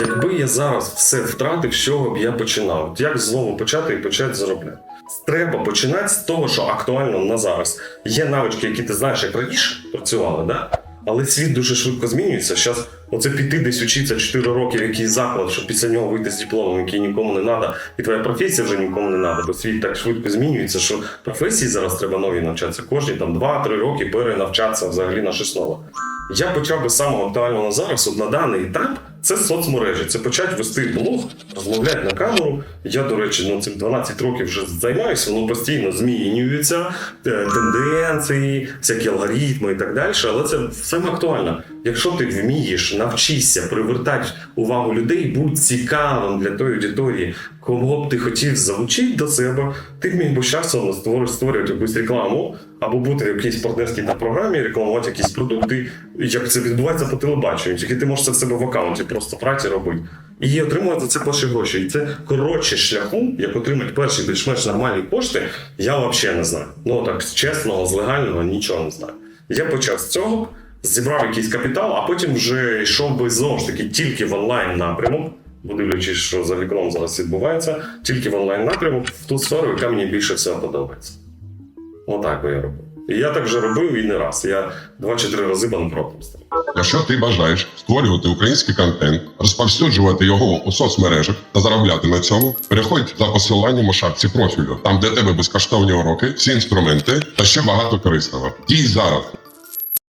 Якби я зараз все втратив, з чого б я починав? Як знову почати і почати заробляти? Треба починати з того, що актуально на зараз. Є навички, які ти знаєш, як раніше працювали, да? але світ дуже швидко змінюється. Зараз оце піти десь учитися 4 роки в якийсь заклад, щоб після нього вийти з дипломом, який нікому не треба, і твоя професія вже нікому не треба, бо світ так швидко змінюється, що професії зараз треба нові навчатися. Кожні там 2-3 роки перенавчатися взагалі на щось нове. Я почав би самого актуального на зараз, от на даний етап, це соцмережі. Це почати вести блог, розмовляти на камеру. Я, до речі, ну цим 12 років вже займаюся, воно постійно змінюється, е, тенденції, всякі алгоритми і так далі. Але це саме актуально. Якщо ти вмієш, навчишся привертати увагу людей, будь цікавим для тої аудиторії, кого б ти хотів залучити до себе, ти міг би часом створювати якусь рекламу або бути в якійсь партнерській програмі, рекламувати якісь продукти, як це відбувається по телебаченню. Тільки ти можеш це в себе в аккаунті просто праці робити. І отримувати за це перші гроші. І це коротше шляху, як отримати перші більш-менш нормальні кошти, я взагалі не знаю. Ну так, з чесного, з легального нічого не знаю. Я почав з цього, зібрав якийсь капітал, а потім вже йшов би знову ж таки тільки в онлайн напрямок. Бо дивлячись, що за вікном зараз відбувається, тільки в онлайн напрямок в ту сферу, яка мені більше всього подобається. Отак би я робив. Я так вже робив і не раз. Я два чи три рази банкротом став. Якщо ти бажаєш створювати український контент, розповсюджувати його у соцмережах та заробляти на цьому, переходь за посиланням у шапці профілю, там де тебе безкоштовні уроки, всі інструменти та ще багато корисного. Дій зараз.